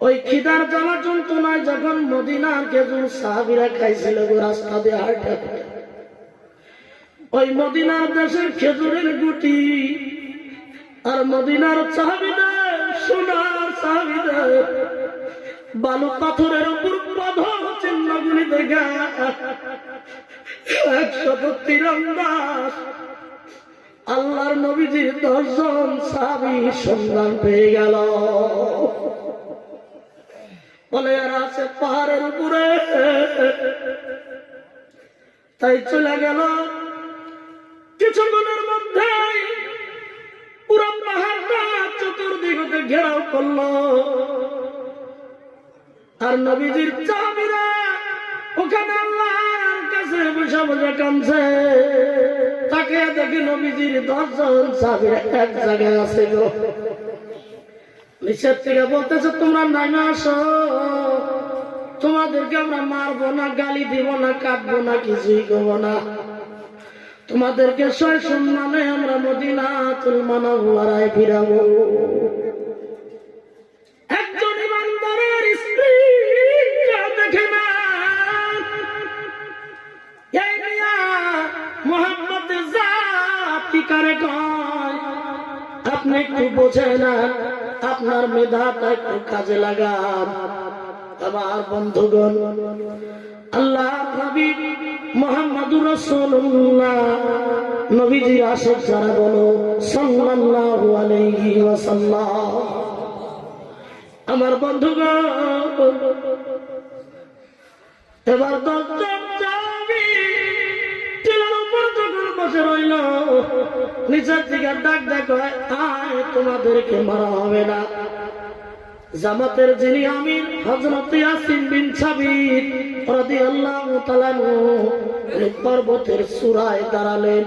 ওই খিদার জ্বালা যন্ত্রণায় যখন সাহাবিরা খাইছিল রাস্তা দিয়ে হাঁটা ওই মদিনার দেশের খেজুরের গুটি আর মদিনার সোনার বালু পাথরের উপর পদ চিহ্নগুলি দেখা একশত তীরন্দাস আল্লাহর নবীজির দর্শন সাহাবি সন্ধান পেয়ে গেল। বলে আর আছে পাহাড়ের উপরে। তাই চলে গেল। কিছুক্ষণের মধ্যে পুরো পাহাড়টা চতুর্দিক ঘেরাও করল। আর নবীজির চাবিরা ওখানে আল্লাহর কাছে বসে বসে কানছে তাকে দেখি নবীজির দশজন চাবিরা এক জায়গায় গো নিষেধ থেকে বলতেছে, তোমরা নাইমে আসো। তোমাদেরকে আমরা মারবো না, গালি দিব না কাটবো না, কিছুই করব না। তোমাদেরকে সয় সম্মানে আমরা মদিনা তুলমানা হুয়ারায় ফিরাবো। একজন ইমানদারের স্ত্রী দেখে না, এই মোহাম্মদ কয় আপনি একটু বোঝে না, আপনার মেধাটা একটু কাজে লাগান। আমার বন্ধুগণ, আল্লাহ নবী মোহাম্মদুর রাসূলুল্লাহ, নবীজির আশেক যারা বলো, সাল্লাল্লাহু আলাইহি ওয়াসাল্লাম। আমার বন্ধুগণ, এবার উপর যখন বসে রইল। নিচের দিকে ডাক হয় আয়, তোমাদেরকে মারা হবে না। জামাতের যিনি আমির হজরত ইয়াসিন বিন সাবির রাদিয়াল্লাহু তাআলা পর্বতের চূড়ায় দাঁড়ালেন।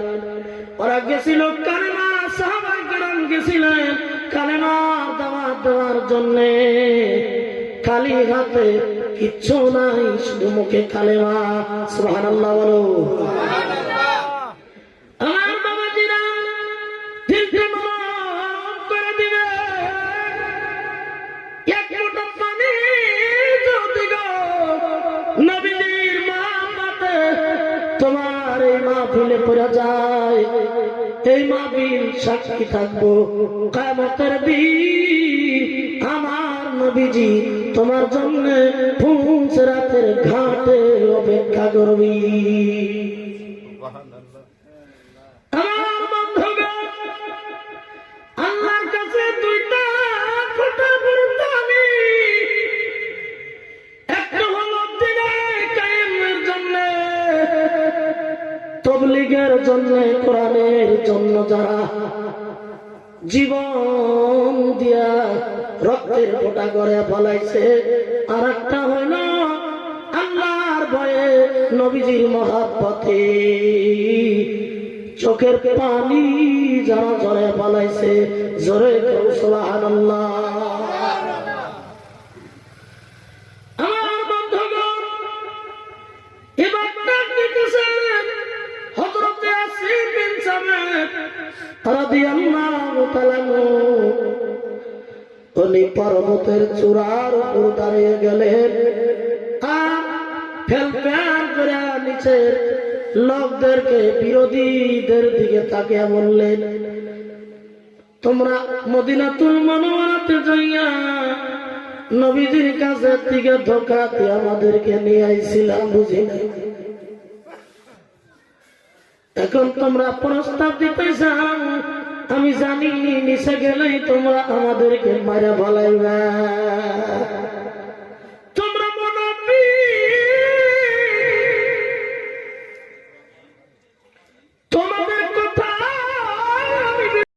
ওরা গেছিল কালেমা, সাহাবায়ে কেরাম গেছিলেন কালেমা দাওয়াত দেওয়ার জন্য। খালি হাতে কিচ্ছু নাই, শুধু মুখে কালেমা, সুবহানাল্লাহ বলো। আমার মাহফিলে পড়ে যায়। এই মাহফিল সাক্ষী থাকব। কামতের আমার নবীজি, তোমার জন্য পুঁছ রাতের ঘাটে অপেক্ষা করবি। আমার তবলিগের জন্য, কোরআনের জন্য যারা জীবন দিয়া রক্তের ফোটা করে ফলাইছে আর একটা হইল আল্লাহর ভয়ে নবীজির মহাপথে চোখের পানি যারা জরে ফলাইছে। জোরে সুবহানাল্লাহ। আমার উনি পর্বতের চূড়ার উপর দাঁড়িয়ে গেলেন। আর ফেল ফেল করে নিচের লোকদেরকে বিরোধীদের দিকে তাকিয়ে বললেন, তোমরা মদিনাতুল মনোয়ারাতে যাইয়া নবীজির কাছে থেকে ধোকাতে আমাদেরকে নিয়ে আইছিলাম বুঝি এখন তোমরা প্রস্তাব দিতে চাও আমি জানি নিচে গেলেই তোমরা আমাদেরকে মারা বলাইবা